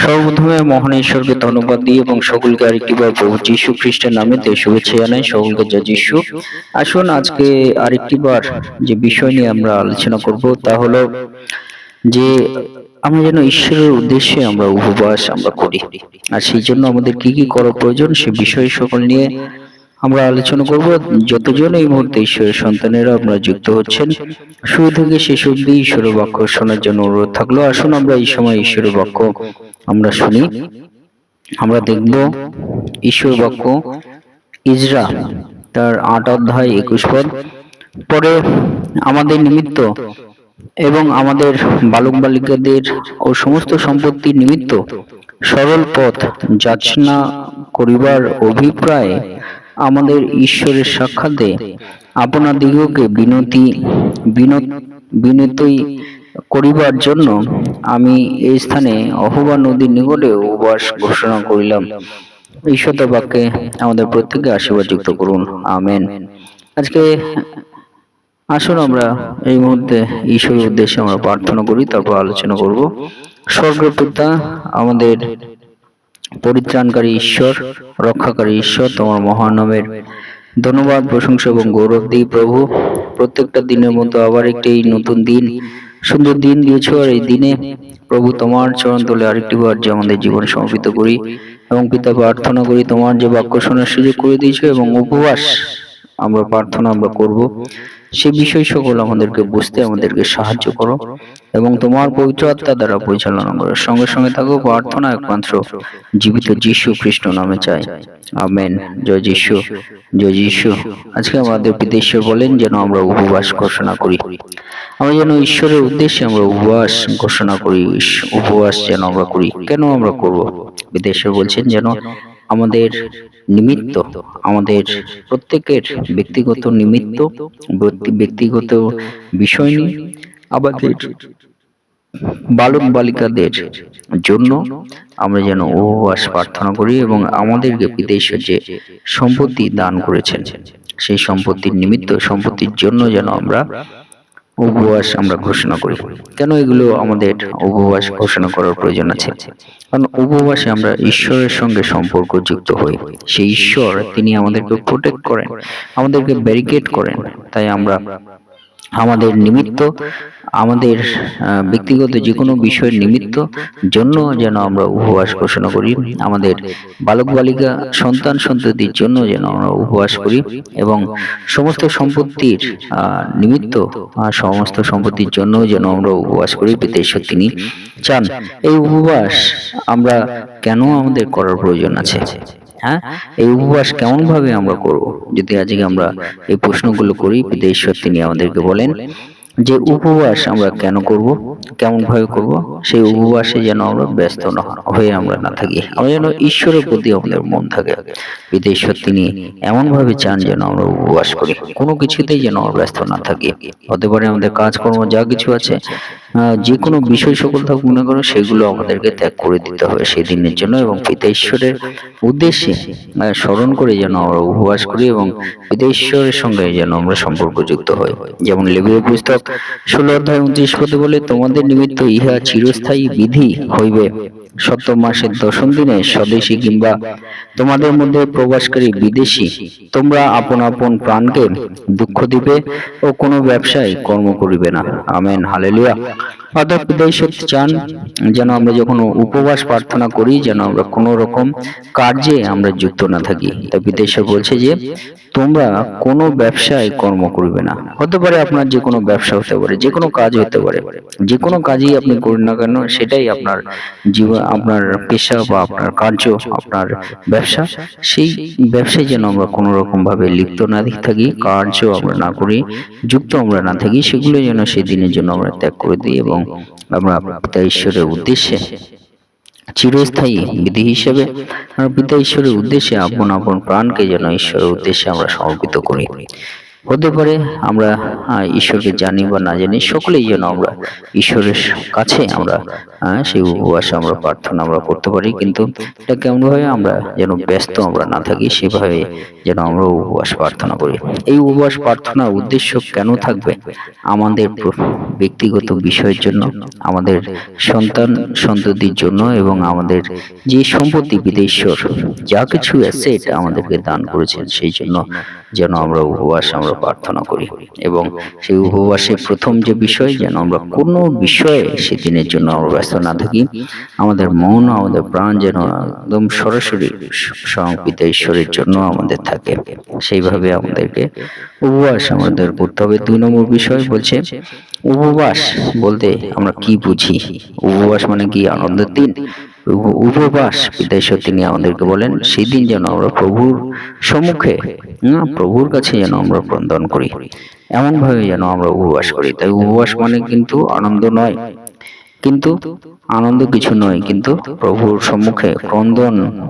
সর্বপ্রথমে মহান ঈশ্বরকে ধন্যবাদ দিই এবং সকলকে আরেকটিবার প্রভু যীশু খ্রিস্টের নামে তে শুভেচ্ছা জানাই। সকলকে যা যীশু। আসুন আজকে আরেকটিবার যে বিষয় নিয়ে আমরা আলোচনা করব তা হলো যে আমরা যেন ঈশ্বরের উদ্দেশ্যে আমরা উপবাস আমরা করি আর সেই জন্য আমাদের কি কি করা প্রয়োজন সে বিষয় সকল নিয়ে আমরা আলোচনা করব। যতজন এই মুহূর্তে ঈশ্বরের সন্তানেরা আপনারা যুক্ত হচ্ছেন, শুরু থেকে শেষ অব্দি ঈশ্বরের বাক্য শোনার জন্য অনুরোধ থাকল। আসুন আমরা এই সময় ঈশ্বরের বাক্য আমরা শুনি, আমরা দেখব ঈশ্বর বাক্য, ইজরা তার আট অধ্যায় একুশ পদ। পরে আমাদের নিমিত্ত এবং আমাদের বালক বালিকাদের ও সমস্ত সম্পত্তির নিমিত্ত সরল পথ যাচনা করিবার অভিপ্রায় আমাদের ঈশ্বরের সাক্ষাতে আপনাদিগকে বিনতি, বিনত বিনতই করিবার জন্য আমি এই স্থানে অহবা নদীর নিকটে উপবাস ঘোষণা করিলাম। ঈশ্বর বাক্যে আমাদের প্রত্যেককে আশীর্বাদ যুক্ত করুন। আমেন। আজকে আসুন আমরা এই মুহূর্তে ঈশ্বরের উদ্দেশ্যে আমরা প্রার্থনা করি, তারপর আলোচনা করব। পিতা, আমাদের পরিত্রাণকারী ঈশ্বর, রক্ষাকারী ঈশ্বর, তোমার মহানবের ধন্যবাদ, প্রশংসা এবং গৌরব দিই প্রভু। প্রত্যেকটা দিনের মতো আবার একটি নতুন দিন সুন্দর দিন দিয়েছ আর এই দিনে প্রভু তোমার চরণ তলে আরেকটি বার যে আমাদের জীবন সমর্পিত করি এবং পিতা প্রার্থনা করি তোমার যে বাক্য শোনার সুযোগ করে দিয়েছ এবং উপবাস আমরা প্রার্থনা আমরা করব। সে বিষয় সকল আমাদেরকে বুঝতে, আমাদেরকে সাহায্য করো এবং তোমার পবিত্র আত্মা দ্বারা পরিচালনা করো। সঙ্গে সঙ্গে থাকো, প্রার্থনা একমাত্র জীবিত যিশু খ্রিস্ট নামে চাই। আমেন। জয় যিশু। জয় যিশু। আজকে আমাদের বিদেশে বলেন যেন আমরা উপবাস ঘোষণা করি। আমরা যেন ঈশ্বরের উদ্দেশ্যে আমরা উপবাস ঘোষণা করি, উপবাস যেন আমরা করি। কেন আমরা করব? বিদেশে বলছেন যেন আমাদের নিমিত্ত আমাদের প্রত্যেকের ব্যক্তিগত নিমিত্ত ব্যক্তিগত বিষয় নিয়ে আমাদের বালক বালিকাদের জন্য আমরা যেন উপবাস প্রার্থনা করি এবং আমাদেরকে বিদেশে যে সম্পত্তি দান করেছেন সেই সম্পত্তির নিমিত্ত সম্পত্তির জন্য যেন আমরা উপবাস আমরা ঘোষণা করি। কেন এগুলো আমাদের উপবাস ঘোষণা করার প্রয়োজন আছে? কারণ উপবাসে আমরা ঈশ্বরের সঙ্গে সম্পর্ক যুক্ত হই। সেই ঈশ্বর, তিনি আমাদেরকে প্রোটেক্ট করেন, আমাদেরকে ব্যারিকেড করেন। তাই আমরা আমাদের নিমিত্ত, আমাদের ব্যক্তিগত যে কোনো বিষয়ের নিমিত্ত জন্য যেন আমরা উপবাস ঘোষণা করি, আমাদের বালক বালিকা সন্তান সন্ততির জন্য যেন আমরা উপবাস করি এবং সমস্ত সম্পত্তির নিমিত্ত সমস্ত সম্পত্তির জন্য যেন আমরা উপবাস করি বিদেশ্বর তিনি চান। এই উপবাস আমরা কেন আমাদের করার প্রয়োজন আছে? হ্যাঁ? এই উপবাস কেমন ভাবে আমরা করব? যদি আজকে আমরা এই প্রশ্নগুলো করি ঈশ্বর তিনি আমাদেরকে বলেন যে উপবাস আমরা কেন করব? কেমন ভাবে করব? সেই উপবাসে যেন আমরা ব্যস্ত না হয়ে আমরা না থাকি। আমরা যেন ঈশ্বরের প্রতি আমাদের মন থাকে। বিদেশ্বর তিনি এমন ভাবে চান যেন আমরা উপবাস করি। কোনো কিছুতেই যেন আমরা ব্যস্ত না থাকি। হতে পারে আমাদের কাজকর্ম যা কিছু আছে যে কোনো বিষয় সকল থাক মনে করো, সেগুলো আমাদেরকে ত্যাগ করে দিতে হবে সেই দিনের জন্য এবং পিতা ঈশ্বরের উদ্দেশ্যে স্মরণ করে যেন আমরা উপবাস করি এবং পিতা ঈশ্বরের সঙ্গে যেন আমরা সম্পর্কযুক্ত হই। যেমন লেবীয় পুস্তক ষোলো অধ্যায় উনত্রিশ পদে বলে, তোমাদের নিমিত্ত ইহা চিরস্থায়ী বিধি হইবে। সপ্তম মাসের দশম দিনে স্বদেশী কিংবা তোমাদের মধ্যে প্রবাসকারী বিদেশি, তোমরা আপন আপন প্রাণকে দুঃখ দিবে ও কোনো ব্যবসায় কর্ম করিবে না। আমেন। হালেলুয়া। অর্থাৎ বিদায় চান যেন আমরা যখন উপবাস প্রার্থনা করি, যেন আমরা কোনো রকম কার্যে আমরা যুক্ত না থাকি। তাই বিদেশে বলছে যে, তোমরা কোনো ব্যবসায় কর্ম করবে না। হতে পারে আপনার যে কোনো ব্যবসা হতে পারে, যে কোনো কাজ হতে পারে। যে কোনো কাজই আপনি করেন না কেন, সেটাই আপনার জীবন আপনার পেশা বা আপনার কার্য, আপনার ব্যবসা। সেই ব্যবসায় যেন আমরা কোনো রকম ভাবে লিপ্ত না থাকি, কার্য আমরা না করি, যুক্ত আমরা না থাকি, সেগুলো যেন সেই দিনের জন্য আমরা ত্যাগ করে দিই এবং আমরা পিতা ঈশ্বরের উদ্দেশ্যে, চিরস্থায়ী বিধি হিসেবে আমরা পিতা ঈশ্বরের উদ্দেশ্যে আপন আপন প্রাণকে যেন ঈশ্বরের উদ্দেশ্যে আমরা সমর্পিত করি। হতে পারে আমরা ঈশ্বরকে জানি বা না জানি, সকলেই যেন আমরা ঈশ্বরের কাছে আমরা সেই উপবাস আমরা, প্রার্থনা আমরা করতে পারি। কিন্তু এটা কেমনভাবে আমরা যেন ব্যস্ত আমরা না থাকি, সেভাবে যেন আমরা উপবাস প্রার্থনা করি। এই উপবাস প্রার্থনার উদ্দেশ্য কেন থাকবে? আমাদের ব্যক্তিগত বিষয়ের জন্য, আমাদের সন্তান সন্ততির জন্য এবং আমাদের যে সম্পত্তি বিদেশ্বর, যা কিছু আছে এটা আমাদেরকে দান করেছেন, সেই জন্য যেন আমরা উপবাস আমরা প্রার্থনা করি। এবং সেই উপবাসের প্রথম যে বিষয়, যেন আমরা কোনো বিষয়ে সেদিনের জন্য আমরা ব্যস্ত না থাকি, আমাদের মন, আমাদের প্রাণ যেন একদম সরাসরি সংপিত ঈশ্বরের জন্য আমাদের থাকে। সেইভাবে আমাদেরকে উপবাস আমাদের করতে হবে। দুই নম্বর বিষয় বলছে, উপবাস বলতে আমরা কি বুঝি? উপবাস মানে কি? আনন্দের দিন? উপবাস বিদেশ্বর তিনি আমাদেরকে বলেন সেই দিন যেন আমরা প্রভুর সম্মুখে, না প্রভুর কাছে যেন আমরা ক্রন্দন করি। এমন ভাবে যেন আমরা উপবাস করি। তাই উপবাস মানে কিন্তু আনন্দ নয়। কিন্তু আনন্দ কিছু নয়, কিন্তু প্রভুর সম্মুখে ক্রন্দন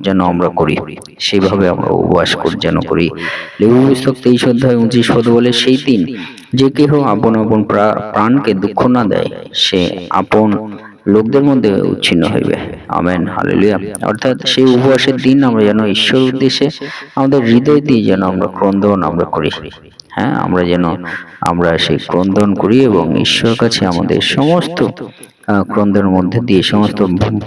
যেন আমরা করি। সেইভাবে আমরা উপবাস করি যেন করি। লেবু পুস্তক তেইশ অধ্যায় উনত্রিশ পদ বলে, সেই দিন যে কেহ আপন আপন প্রা- প্রাণকে দুঃখ না দেয়, সে আপন লোকদের মধ্যে উচ্ছিন্ন হইবে। Amen, hallelujah. অর্থাৎ সেই উপবাসের দিন আমরা যেন ঈশ্বর উদ্দেশ্যে আমাদের হৃদয় দিয়ে যেন আমরা ক্রন্দন আমরা করি। হ্যাঁ আমরা যেন আমরা সেই ক্রন্দন করি এবং ঈশ্বর কাছে আমাদের সমস্ত আহ, ক্রন্দনের মধ্যে দিয়ে সমস্ত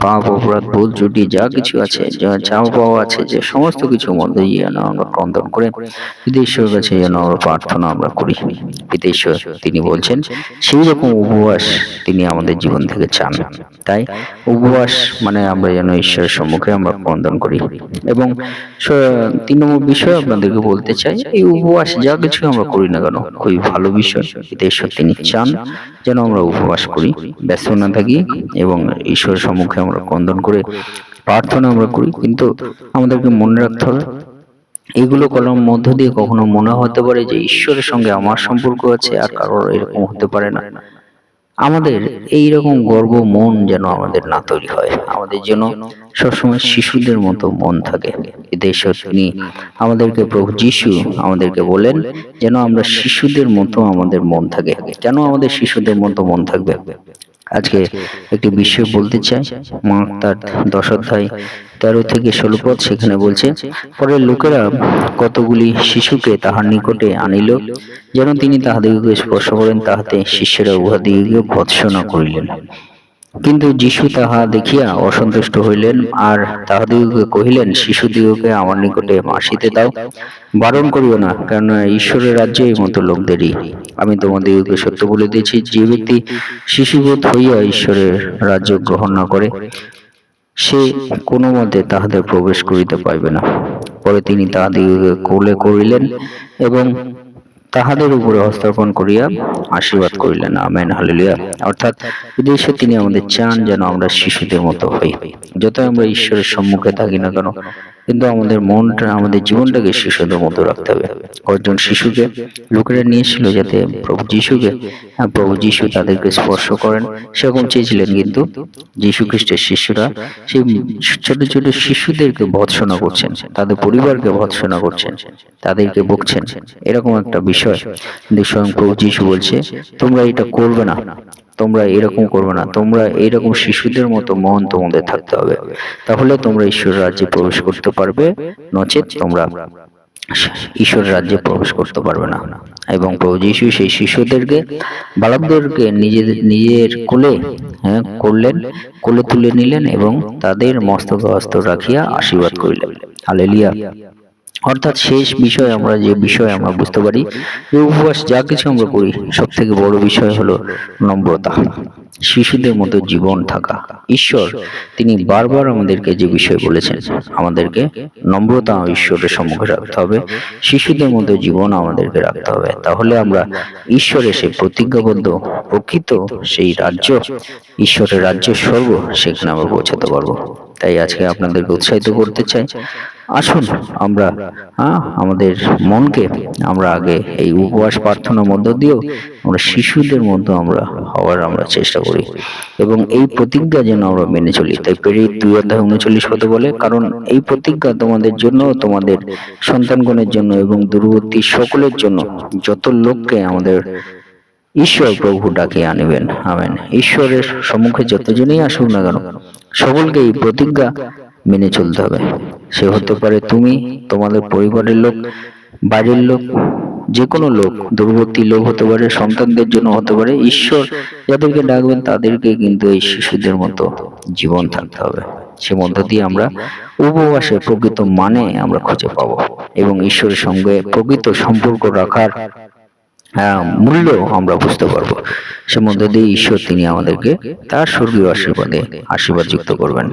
পাপ অপরাধ ভুল ত্রুটি যা কিছু আছে যা চাও পাওয়া আছে যে সমস্ত কিছুর মধ্যে যেন আমরা ক্রন্দন করে ঈশ্বরের কাছে যেন আমরা প্রার্থনা আমরা করি। পিতা ঈশ্বর তিনি বলছেন সেই রকম উপবাস তিনি আমাদের জীবন থেকে চান। তাই উপবাস মানে আমরা যেন ঈশ্বরের সম্মুখে আমরা ক্রন্দন করি। এবং তিন নম্বর বিষয় আপনাদেরকে বলতে চাই এই উপবাস যা কিছু আমরা করি না কেন খুবই ভালো বিষয়। পিতা ঈশ্বর তিনি চান যেন আমরা উপবাস করি। ব্যস্ত থাকি এবং ঈশ্বরের সম্মুখে আমরা ক্রন্দন করে প্রার্থনা আমরা করি, কিন্তু আমাদেরকে মনে রাখতে হবে, এগুলো করার মধ্য দিয়ে কখনো মনে হতে পারে যে ঈশ্বরের সঙ্গে আমার সম্পর্ক আছে আর কারোর এরকম হতে পারে না। আমাদের এই রকম গর্ব মন যেন আমাদের না তৈরি হয়। আমাদের যেন সবসময় শিশুদের মতো মন থাকে। ঈশ্বর তিনি আমাদেরকে প্রভু যিশু আমাদেরকে বলেন যেন আমরা শিশুদের মতো আমাদের মন থাকে। কেন আমাদের শিশুদের মতো মন থাকবে? আজকে একটি বিষয় বলতে চাই। মার্ক তার দশ অধ্যায় তেরো থেকে ষোলো পদ সেখানে বলছে পরে লোকেরা কতগুলি শিশুকে তাহার নিকটে আনিল, যেন তিনি তাহাদিগকে স্পর্শ করেন, তাহাতে শিষ্যরা উহাদিগকে ভৎসনা করিলেন। কিন্তু যিশু তাহা দেখিয়া অসন্তুষ্ট হইলেন, আর তাহাদিগকে কহিলেন শিশুদিগকে আমার নিকটে আসিতে দাও। বারণ করিও না, কেননা ঈশ্বরের রাজ্যে এই মতো লোকদেরই আমি তোমাদিগকে সত্য বলে দিয়েছি, যে ব্যক্তি শিশুবোধ হইয়া ঈশ্বরের রাজ্য গ্রহণ না করে, সে কোনো মতে তাহাদের প্রবেশ করিতে পাইবে না। পরে তিনি তাহাদিগকে কোলে করিলেন এবং তাহাদের উপরে হস্তার্পণ করিয়া আশীর্বাদ করিলেন। Amen, hallelujah. অর্থাৎ বিদেশে তিনি আমাদের চান যেন আমরা শিশুদের মতো হই। যত আমরা ঈশ্বরের সম্মুখে থাকি না কেন কিন্তু আমাদের মনটা আমাদের জীবনটাকে শিশুদের মতো রাখতে হবে। কয়েকজন শিশুকে লোকেরা নিয়েছিল যাতে প্রভু যিশুকে হ্যাঁ, প্রভু যিশু তাদেরকে স্পর্শ করেন। সেরকম চেয়েছিলেন কিন্তু যিশু খ্রিস্টের শিষ্যরা সেই ছোট ছোট শিশুদেরকে ভৎসনা করছেন। তাদের পরিবারকে ভৎসনা করছেন। তাদেরকে বকছেন। এরকম একটা বিষয়। কিন্তু স্বয়ং প্রভু যিশু বলছে তোমরা এটা করবে না। তোমরা এরকম করবে না। তোমরা এরকম শিশুদের মতো মন তোমাদের থাকতে হবে। তাহলে তোমরা ঈশ্বর রাজ্যে প্রবেশ করতে পারবে। নচেত তোমরা ঈশ্বর রাজ্যে প্রবেশ করতে পারবে না। এবং প্রভু যিশু সেই শিশুদেরকে বালকদেরকে নিজের নিজের কোলে হ্যাঁ করলেন কোলে তুলে নিলেন এবং তাদের মস্তক হস্ত রাখিয়া আশীর্বাদ করিলেন। হালেলিয়া। অর্থাৎ শেষ বিষয় আমরা যে বিষয় আমরা বুঝতে পারি, যে উপবাস যা কিছু আমরা করি সব থেকে বড় বিষয় হলো নম্রতা। শিশুদের মতো জীবন থাকা। ঈশ্বর, তিনি বারবার আমাদেরকে যে বিষয় বলেছেন, আমাদেরকে নম্রতা ঈশ্বরের সম্মুখে রাখতে হবে। শিশুদের মতো জীবন আমাদেরকে রাখতে হবে। তাহলে আমরা ঈশ্বরের সেই প্রতিজ্ঞাবদ্ধ, প্রকৃত সেই রাজ্য, ঈশ্বরের রাজ্য স্বর্গ, সেখানে আমরা পৌঁছাতে পারব। তাই আজকে আপনাদেরকে উৎসাহিত করতে চাই। আসুন আমরা হ্যাঁ, আমাদের মনকে আমরা আগে এই উপবাস প্রার্থনার মধ্য দিয়েও আমরা শিশুদের মধ্যে আমরা হওয়ার আমরা চেষ্টা করি এবং এই প্রতিজ্ঞা যেন আমরা মেনে চলি। তাই প্রেরিত দুই অধ্যায় উনচল্লিশ হতে বলে কারণ এই প্রতিজ্ঞা তোমাদের জন্য তোমাদের সন্তানগণের জন্য এবং দূরবর্তী সকলের জন্য যত লোককে আমাদের ঈশ্বর প্রভু ডাকে আনিবেন আমেন। ঈশ্বরের সম্মুখে যতজনই আসুক না কেন সকলকে এই প্রতিজ্ঞা মেনে চলতে হবে। সে হতে পারে তুমি, তোমাদের পরিবারের লোক, বাড়ির লোক যে কোনো লোক দূরবর্তী লোক হতে পারে, সন্তানদের জন্য হতে পারে, ঈশ্বর যাদেরকে ডাকবেন তাদেরকে কিন্তু এই শিশুদের মতো জীবন থাকতে হবে। সে মধ্য দিয়ে আমরা উপবাসের প্রকৃত মানে আমরা খুঁজে পাবো এবং ঈশ্বরের সঙ্গে প্রকৃত সম্পর্ক রাখার মূল্য আমরা বুঝতে পারব। সে মধ্য দিয়ে ঈশ্বর তিনি আমাদেরকে তার স্বর্গীয় আশীর্বাদে আশীর্বাদ যুক্ত করবেন।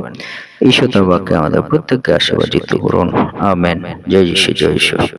ঈশ্বর তার বাক্যে আমাদের প্রত্যেককে আশীর্বাদ যুক্ত করুন। আমেন। জয় যিশু জয় ঈশ্বর